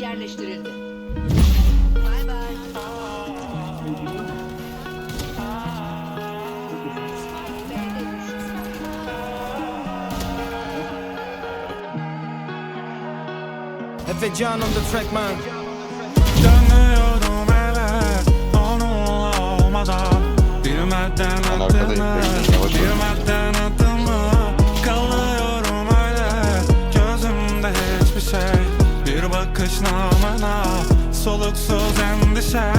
Yerleştirildi. Bay bay. Spike B'de düştü. Efe Can on the track man Dönüyorum eve onunla olmadan Bilmeden olun. Bilmeden adımı Bakış namına Soluksuz endişe.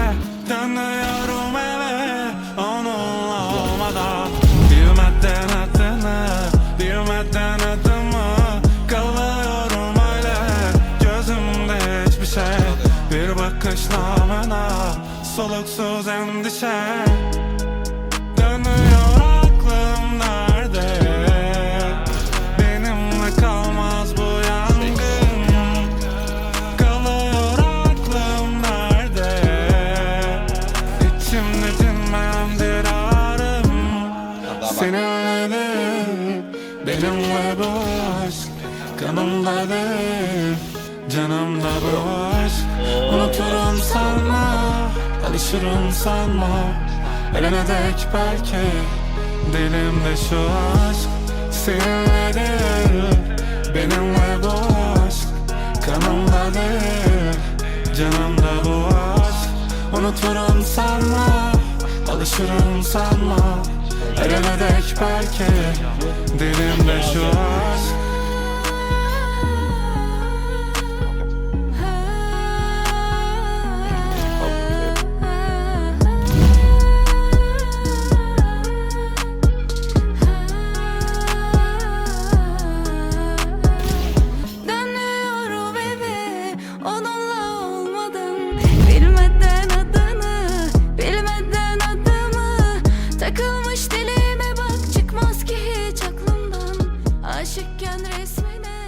Dönüyorum eve onunla olmadan Bilmeden adını Bilmeden adımı. Kalıyorum öyle Gözümde hiçbir şey. Bir bakış namına Soluksuz endişe Seninledir benimle bu aşk Kanımdadır canımda bu aşk Unuturum sanma alışırım sanma. Ölene dek belki dilimde şu aşk. Seninledir benimle bu aşk Kanımdadır canımda bu aşk Unuturum sanma alışırım sanma Ölene dek belki dilimde şu aşk Aşıkken resmine